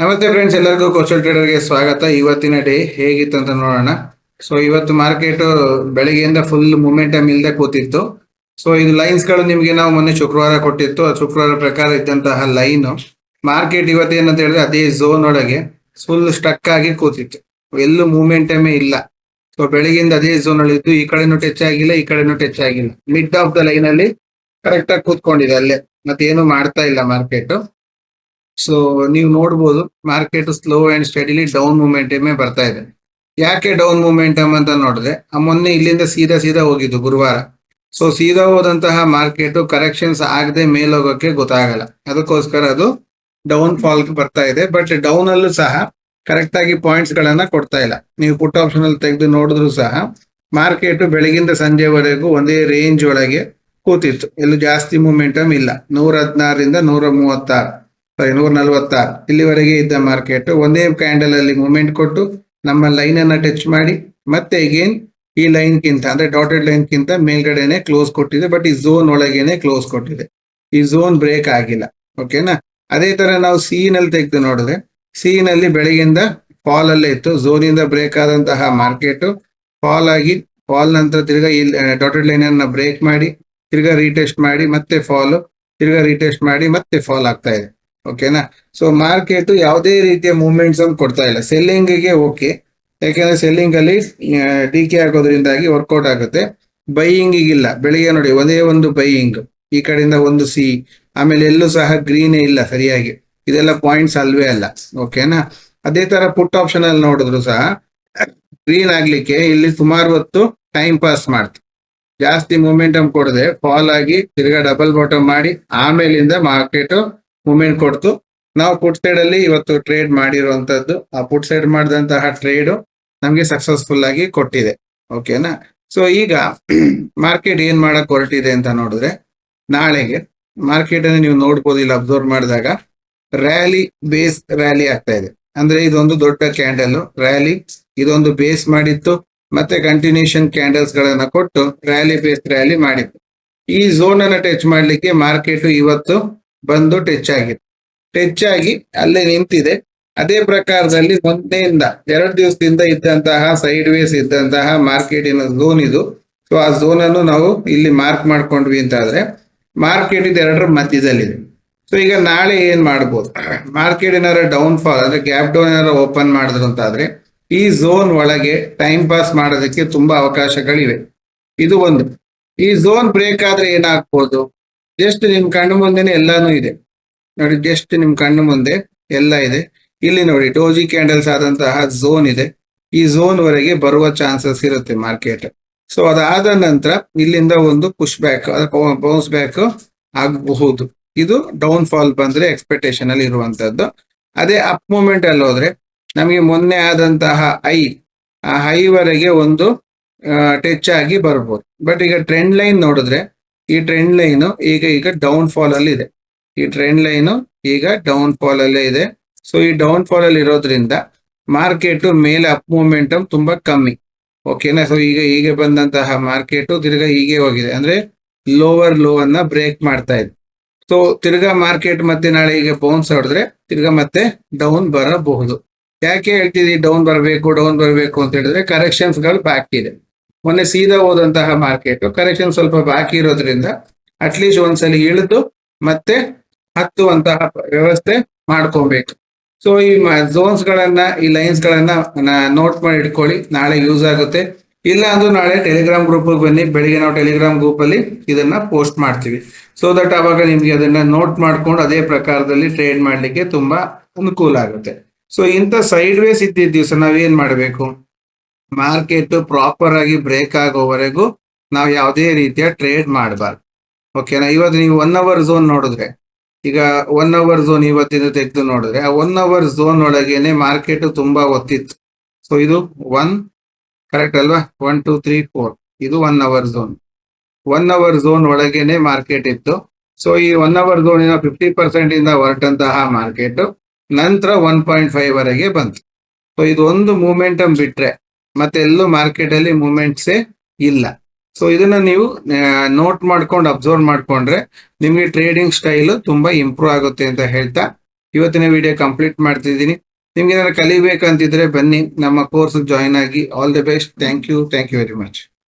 ನಮಸ್ತೆ ಫ್ರೆಂಡ್ಸ್ ಎಲ್ಲರಿಗೂ ಕೋಸ್ಟಲ್ ಟ್ರೇಡರ್ಗೆ ಸ್ವಾಗತ. ಇವತ್ತಿನ ಡೇ ಹೇಗಿತ್ತು ಅಂತ ನೋಡೋಣ. ಸೊ ಇವತ್ತು ಮಾರ್ಕೆಟ್ ಬೆಳಿಗ್ಗೆಯಿಂದ ಫುಲ್ ಮೂಮೆಂಟಮ್ ಇಲ್ಲದೆ ಕೂತಿತ್ತು. ಸೊ ಇದು ಲೈನ್ಸ್ಗಳು ನಿಮಗೆ ನಾವು ಮೊನ್ನೆ ಶುಕ್ರವಾರ ಕೊಟ್ಟಿತ್ತು. ಶುಕ್ರವಾರ ಪ್ರಕಾರ ಇದ್ದಂತಹ ಲೈನ್ ಮಾರ್ಕೆಟ್ ಇವತ್ತು ಏನಂತ ಹೇಳಿದ್ರೆ ಅದೇ ಝೋನ್ ಒಳಗೆ ಫುಲ್ ಸ್ಟಕ್ ಆಗಿ ಕೂತಿತ್ತು. ಎಲ್ಲೂ ಮೂಮೆಂಟಮೇ ಇಲ್ಲ. ಸೊ ಬೆಳಗ್ಗೆಯಿಂದ ಅದೇ ಝೋನ್ ಅಲ್ಲಿ ಇದ್ದು ಈ ಕಡೆನೂ ಟಚ್ ಆಗಿಲ್ಲ, ಈ ಕಡೆನೂ ಟಚ್ ಆಗಿಲ್ಲ. ಮಿಡ್ ಆಫ್ ದ ಲೈನ್ ಅಲ್ಲಿ ಕರೆಕ್ಟ್ ಆಗಿ ಕೂತ್ಕೊಂಡಿದೆ ಅಲ್ಲೇ. ಮತ್ತೇನು ಮಾಡ್ತಾ ಇಲ್ಲ ಮಾರ್ಕೆಟ್ ಸೊ ನೀವು ನೋಡ್ಬೋದು market slow and steadily down ಮೂಮೆಂಟಮೇ ಬರ್ತಾ ಇದೆ. ಯಾಕೆ ಡೌನ್ ಮೂಮೆಂಟಮ್ ಅಂತ ನೋಡಿದ್ರೆ, ಆ ಮೊನ್ನೆ ಇಲ್ಲಿಂದ ಸೀದಾ ಸೀದಾ ಹೋಗಿದ್ದು ಗುರುವಾರ. ಸೊ ಸೀದಾ ಹೋದಂತಹ ಮಾರ್ಕೆಟ್ ಕರೆಕ್ಷನ್ಸ್ ಆಗದೆ ಮೇಲೋಗೋಕೆ ಗೊತ್ತಾಗಲ್ಲ. ಅದಕ್ಕೋಸ್ಕರ ಅದು ಡೌನ್ ಫಾಲ್ ಬರ್ತಾ ಇದೆ. ಬಟ್ ಡೌನ್ ಅಲ್ಲೂ ಸಹ ಕರೆಕ್ಟ್ ಆಗಿ ಪಾಯಿಂಟ್ಸ್ ಗಳನ್ನ ಕೊಡ್ತಾ ಇಲ್ಲ. ನೀವು ಪುಟ್ ಆಪ್ಷನ್ ಅಲ್ಲಿ ತೆಗೆದು ನೋಡಿದ್ರು ಸಹ ಮಾರ್ಕೆಟ್ ಬೆಳಗಿಂದ ಸಂಜೆವರೆಗೂ ಒಂದೇ ರೇಂಜ್ ಒಳಗೆ ಕೂತಿತ್ತು. ಎಲ್ಲೂ ಜಾಸ್ತಿ ಮೂಮೆಂಟಮ್ ಇಲ್ಲ. ನೂರ ಹದಿನಾರರಿಂದ ನೂರ ಮೂವತ್ತಾರು. ನೂರ ನಲವತ್ತಾರು ಇಲ್ಲಿವರೆಗೆ ಇದ್ದ ಮಾರ್ಕೆಟ್ ಒಂದೇ ಕ್ಯಾಂಡಲ್ ಅಲ್ಲಿ ಮೂವ್ಮೆಂಟ್ ಕೊಟ್ಟು ನಮ್ಮ ಲೈನ್ ಅನ್ನ ಟಚ್ ಮಾಡಿ. ಮತ್ತೆ ಅಗೇನ್ ಈ ಲೈನ್ ಕಿಂತ ಅಂದ್ರೆ ಡಾಟೆಡ್ ಲೈನ್ ಕಿಂತ ಮೇಲ್ಗಡೆನೆ ಕ್ಲೋಸ್ ಕೊಟ್ಟಿದೆ ಬಟ್ ಈ ಝೋನ್ ಒಳಗೇನೆ ಕ್ಲೋಸ್ ಕೊಟ್ಟಿದೆ. ಈ ಝೋನ್ ಬ್ರೇಕ್ ಆಗಿಲ್ಲ ಓಕೆನಾ ಅದೇ ತರ ನಾವು ಸಿ ನಲ್ಲಿ ತೆಗೆದು ನೋಡಿದ್ರೆ ಸಿ ನಲ್ಲಿ ಬೆಳಗಿಂದ ಫಾಲ್ ಅಲ್ಲೇ ಇತ್ತು. ಝೋನ್ ಇಂದ ಬ್ರೇಕ್ ಆದಂತಹ ಮಾರ್ಕೆಟ್ ಫಾಲ್ ಆಗಿ ಫಾಲ್ ನಂತರ ತಿರ್ಗಾ ಈ ಡಾಟೆಡ್ ಲೈನ್ ಅನ್ನ ಬ್ರೇಕ್ ಮಾಡಿ, ತಿರ್ಗಾ ರೀಟೆಸ್ಟ್ ಮಾಡಿ, ಮತ್ತೆ ಫಾಲ್ ತಿರ್ಗಾ ರೀಟೆಸ್ಟ್ ಮಾಡಿ, ಮತ್ತೆ ಫಾಲ್ ಆಗ್ತಾ ಇದೆ. ಓಕೆನಾ ಸೊ ಮಾರ್ಕೆಟ್ ಯಾವುದೇ ರೀತಿಯ ಮೂವ್ಮೆಂಟ್ಸ್ ಅನ್ನು ಕೊಡ್ತಾ ಇಲ್ಲ. ಸೆಲ್ಲಿಂಗ್ಗೆ ಓಕೆ ಯಾಕೆಂದ್ರೆ ಸೆಲ್ಲಿಂಗ್ ಅಲ್ಲಿ ಡಿ ಕೆ ಆಗೋದ್ರಿಂದಾಗಿ ವರ್ಕೌಟ್ ಆಗುತ್ತೆ. ಬೈಯಿಂಗ್ ಇಲ್ಲ. ಬೆಳಿಗ್ಗೆ ನೋಡಿ, ಒಂದೇ ಒಂದು ಬೈಯಿಂಗ್ ಈ ಕಡೆಯಿಂದ ಒಂದು ಸಿ ಆಮೇಲೆ ಎಲ್ಲೂ ಸಹ ಗ್ರೀನ್ ಇಲ್ಲ ಸರಿಯಾಗಿ. ಇದೆಲ್ಲ ಪಾಯಿಂಟ್ಸ್ ಅಲ್ವೇ ಅಲ್ಲ. ಓಕೆನಾ ಅದೇ ತರ ಪುಟ್ ಆಪ್ಷನ್ ಅಲ್ಲಿ ನೋಡಿದ್ರು ಸಹ ಗ್ರೀನ್ ಆಗ್ಲಿಕ್ಕೆ ಇಲ್ಲಿ ಸುಮಾರು ಹೊತ್ತು ಟೈಮ್ ಪಾಸ್ ಮಾಡ್ತು. ಜಾಸ್ತಿ ಮೂಮೆಂಟಮ್ ಕೊಡದೆ ಫಾಲ್ ಆಗಿ ತಿರ್ಗಾ ಡಬಲ್ ಬಾಟಮ್ ಮಾಡಿ, ಆಮೇಲಿಂದ ಮಾರ್ಕೆಟ್ ಮೂಮೆಂಟ್ ಕೊಡ್ತು. ನಾವು ಪುಟ್ ಸೈಡ್ ಅಲ್ಲಿ ಇವತ್ತು ಟ್ರೇಡ್ ಮಾಡಿರುವಂತದ್ದು, ಆ ಪುಟ್ ಸೈಡ್ ಮಾಡಿದಂತಹ ಟ್ರೇಡ್ ನಮಗೆ ಸಕ್ಸಸ್ಫುಲ್ ಆಗಿ ಕೊಟ್ಟಿದೆ. ಓಕೆನಾ ಸೊ ಈಗ ಮಾರ್ಕೆಟ್ ಏನ್ ಮಾಡಕ್ ಹೊರಟಿದೆ ಅಂತ ನೋಡಿದ್ರೆ, ನಾಳೆಗೆ ಮಾರ್ಕೆಟ್ ಅನ್ನು ನೀವು ನೋಡ್ಬೋದು ಇಲ್ಲಿ ಅಬ್ಸರ್ವ್ ಮಾಡಿದಾಗ ರ್ಯಾಲಿ ಬೇಸ್ ರ್ಯಾಲಿ ಆಗ್ತಾ ಇದೆ. ಅಂದ್ರೆ ಇದೊಂದು ದೊಡ್ಡ ಕ್ಯಾಂಡಲ್ ರ್ಯಾಲಿ ಇದೊಂದು ಬೇಸ್ ಮಾಡಿತ್ತು, ಮತ್ತೆ ಕಂಟಿನ್ಯೂಷನ್ ಕ್ಯಾಂಡಲ್ಸ್ ಗಳನ್ನ ಕೊಟ್ಟು ರ್ಯಾಲಿ ಬೇಸ್ ರ್ಯಾಲಿ ಮಾಡಿತ್ತು. ಈ ಝೋನ್ ಅನ್ನ ಟಚ್ ಮಾಡ್ಲಿಕ್ಕೆ ಮಾರ್ಕೆಟ್ ಇವತ್ತು ಬಂದು ಟಚ್ ಆಗಿದೆ ಟಚ್ ಆಗಿ ಅಲ್ಲೇ ನಿಂತಿದೆ. ಅದೇ ಪ್ರಕಾರದಲ್ಲಿ ಮೊನ್ನೆಯಿಂದ ಎರಡು ದಿವಸದಿಂದ ಇದ್ದಂತಹ ಸೈಡ್ ವೇಸ್ ಇದ್ದಂತಹ ಮಾರ್ಕೆಟಿನ ಝೋನ್ ಇದು. ಸೊ ಆ ಝೋನ್ ಅನ್ನು ನಾವು ಇಲ್ಲಿ ಮಾರ್ಕ್ ಮಾಡ್ಕೊಂಡ್ವಿ ಅಂತ ಆದ್ರೆ ಮಾರ್ಕೆಟ್ ಇದು ಎರಡರ ಮಧ್ಯದಲ್ಲಿದೆ. ಸೊ ಈಗ ನಾಳೆ ಏನ್ ಮಾಡ್ಬೋದು? ಮಾರ್ಕೆಟ್ ಏನಾರ ಡೌನ್ ಫಾಲ್ ಅಂದ್ರೆ ಗ್ಯಾಪ್ ಡೌನ್ ಏನಾರ ಓಪನ್ ಮಾಡಿದ್ರು ಅಂತ ಆದ್ರೆ ಈ ಝೋನ್ ಒಳಗೆ ಟೈಮ್ ಪಾಸ್ ಮಾಡೋದಕ್ಕೆ ತುಂಬಾ ಅವಕಾಶಗಳಿವೆ. ಇದು ಒಂದು. ಈ ಝೋನ್ ಬ್ರೇಕ್ ಆದ್ರೆ ಏನಾಗ್ಬೋದು? ಜಸ್ಟ್ ನಿಮ್ ಕಣ್ಣು ಮುಂದೆನೆ ಎಲ್ಲಾನು ಇದೆ. ನೋಡಿ ಜಸ್ಟ್ ನಿಮ್ ಕಣ್ಣು ಮುಂದೆ ಎಲ್ಲ ಇದೆ. ಇಲ್ಲಿ ನೋಡಿ ಡೋಜಿ ಕ್ಯಾಂಡಲ್ಸ್ ಆದಂತಹ ಝೋನ್ ಇದೆ. ಈ ಝೋನ್ ವರೆಗೆ ಬರುವ ಚಾನ್ಸಸ್ ಇರುತ್ತೆ ಮಾರ್ಕೆಟ್ ಸೊ ಅದಾದ ನಂತರ ಇಲ್ಲಿಂದ ಒಂದು ಪುಷ್ ಬ್ಯಾಕ್ ಬೌನ್ಸ್ ಬ್ಯಾಕ್ ಆಗಬಹುದು. ಇದು ಡೌನ್ ಫಾಲ್ ಬಂದ್ರೆ ಎಕ್ಸ್ಪೆಕ್ಟೇಷನ್ ಅಲ್ಲಿ ಇರುವಂತದ್ದು. ಅದೇ ಅಪ್ ಮೂಮೆಂಟ್ ಅಲ್ಲಿ ಹೋದ್ರೆ ನಮಗೆ ಮೊನ್ನೆ ಆದಂತಹ ಐ ಆ ಹೈ ವರೆಗೆ ಒಂದು ಟಚ್ ಆಗಿ ಬರ್ಬೋದು. ಬಟ್ ಈಗ ಟ್ರೆಂಡ್ ಲೈನ್ ನೋಡಿದ್ರೆ ಈ ಟ್ರೆಂಡ್ ಲೈನ್ ಈಗ ಈಗ ಡೌನ್ ಫಾಲ್ ಅಲ್ಲಿ ಇದೆ. ಈ ಟ್ರೆಂಡ್ ಲೈನ್ ಈಗ ಡೌನ್ ಫಾಲ್ ಅಲ್ಲೇ ಇದೆ. ಸೊ ಈ ಡೌನ್ ಫಾಲ್ ಅಲ್ಲಿ ಇರೋದ್ರಿಂದ ಮಾರ್ಕೆಟ್ ಮೇಲೆ ಅಪ್ ಮೂಮೆಂಟಮ್ ತುಂಬಾ ಕಮ್ಮಿ. ಓಕೆನಾ ಸೊ ಈಗ ಹೀಗೆ ಬಂದಂತಹ ಮಾರ್ಕೆಟ್ ತಿರ್ಗಾ ಹೀಗೆ ಹೋಗಿದೆ. ಅಂದ್ರೆ ಲೋವರ್ ಲೋ ಅನ್ನ ಬ್ರೇಕ್ ಮಾಡ್ತಾ ಇದೆ. ಸೊ ತಿರ್ಗಾ ಮಾರ್ಕೆಟ್ ಮತ್ತೆ ನಾಳೆ ಈಗ ಬೌನ್ಸ್ ಹೊಡೆದ್ರೆ ತಿರ್ಗಾ ಮತ್ತೆ ಡೌನ್ ಬರಬಹುದು. ಯಾಕೆ ಹೇಳ್ತಿದ್ವಿ ಡೌನ್ ಬರಬೇಕು ಡೌನ್ ಬರಬೇಕು ಅಂತ ಹೇಳಿದ್ರೆ ಕರೆಕ್ಷನ್ಸ್ಗಳು ಬಾಕಿ ಇದೆ. ಮೊನ್ನೆ ಸೀದಾ ಹೋದಂತಹ ಮಾರ್ಕೆಟ್ ಕರೆಕ್ಷನ್ ಸ್ವಲ್ಪ ಬಾಕಿ ಇರೋದ್ರಿಂದ ಅಟ್ಲೀಸ್ಟ್ ಒಂದ್ಸಲಿ ಇಳಿದು ಮತ್ತೆ ಹತ್ತುವಂತಹ ವ್ಯವಸ್ಥೆ ಮಾಡ್ಕೊಬೇಕು. ಸೊ ಈ ಝೋನ್ಸ್ ಗಳನ್ನ, ಈ ಲೈನ್ಸ್ ಗಳನ್ನ ನೋಟ್ ಮಾಡಿ ಇಟ್ಕೊಳ್ಳಿ. ನಾಳೆ ಯೂಸ್ ಆಗುತ್ತೆ. ಇಲ್ಲ ಅಂದ್ರೆ ನಾಳೆ ಟೆಲಿಗ್ರಾಮ್ ಗ್ರೂಪ್ ಬನ್ನಿ. ಬೆಳಿಗ್ಗೆ ನಾವು ಟೆಲಿಗ್ರಾಮ್ ಗ್ರೂಪ್ ಅಲ್ಲಿ ಇದನ್ನ ಪೋಸ್ಟ್ ಮಾಡ್ತೀವಿ. ಸೊ ದಟ್ ಅವಾಗ ನಿಮ್ಗೆ ಅದನ್ನ ನೋಟ್ ಮಾಡ್ಕೊಂಡು ಅದೇ ಪ್ರಕಾರದಲ್ಲಿ ಟ್ರೇಡ್ ಮಾಡ್ಲಿಕ್ಕೆ ತುಂಬಾ ಅನುಕೂಲ ಆಗುತ್ತೆ. ಸೊ ಇಂಥ ಸೈಡ್ ವೇಸ್ ಇದ್ದಿದ್ದ ದಿವಸ ನಾವೇನ್ ಮಾಡಬೇಕು? ಮಾರ್ಕೆಟ್ ಪ್ರಾಪರ್ ಆಗಿ ಬ್ರೇಕ್ ಆಗೋವರೆಗೂ ನಾವು ಯಾವುದೇ ರೀತಿಯ ಟ್ರೇಡ್ ಮಾಡಬಾರ್ದು. ಓಕೆನಾ ಇವತ್ತು ನೀವು ಒನ್ ಅವರ್ ಝೋನ್ ನೋಡಿದ್ರೆ, ಈಗ ಒನ್ ಅವರ್ ಝೋನ್ ಇವತ್ತಿನ ತೆಗೆದು ನೋಡಿದ್ರೆ, ಆ ಒನ್ ಅವರ್ ಝೋನ್ ಒಳಗೇನೆ ಮಾರ್ಕೆಟ್ ತುಂಬಾ ಒತ್ತಿತ್ತು. ಸೊ ಇದು ಒನ್ ಕರೆಕ್ಟ್ ಅಲ್ವಾ? ಒನ್ ಟೂ ತ್ರೀ ಫೋರ್ ಇದು one hour zone one hour zone ಒಳಗೇನೆ market ಇತ್ತು. ಸೊ ಈ one hour zone fifty percent ಇಂದ ಹೊರಟಂತಹ ಮಾರ್ಕೆಟ್ ನಂತರ ಒನ್ ಪಾಯಿಂಟ್ ಫೈವ್ ವರೆಗೆ ಬಂತು. ಸೊ ಇದೊಂದು ಮೂಮೆಂಟಮ್ ಬಿಟ್ರೆ ಮತ್ತೆ ಎಲ್ಲೂ ಮಾರ್ಕೆಟ್ ಅಲ್ಲಿ ಮೂಮೆಂಟ್ಸೇ ಇಲ್ಲ. ಸೊ ಇದನ್ನ ನೀವು ನೋಟ್ ಮಾಡ್ಕೊಂಡು ಅಬ್ಸರ್ವ್ ಮಾಡ್ಕೊಂಡ್ರೆ ನಿಮ್ಗೆ ಟ್ರೇಡಿಂಗ್ ಸ್ಟೈಲ್ ತುಂಬಾ ಇಂಪ್ರೂವ್ ಆಗುತ್ತೆ ಅಂತ ಹೇಳ್ತಾ ಇವತ್ತಿನ ವಿಡಿಯೋ ಕಂಪ್ಲೀಟ್ ಮಾಡ್ತಿದ್ದೀನಿ. ನಿಮ್ಗೆ ಏನಾದ್ರು ಕಲಿಬೇಕಂತಿದ್ರೆ ಬನ್ನಿ. ನಮ್ಮ ಕೋರ್ಸ್ ಜಾಯಿನ್ ಆಗಿ. All the best thank you thank you very much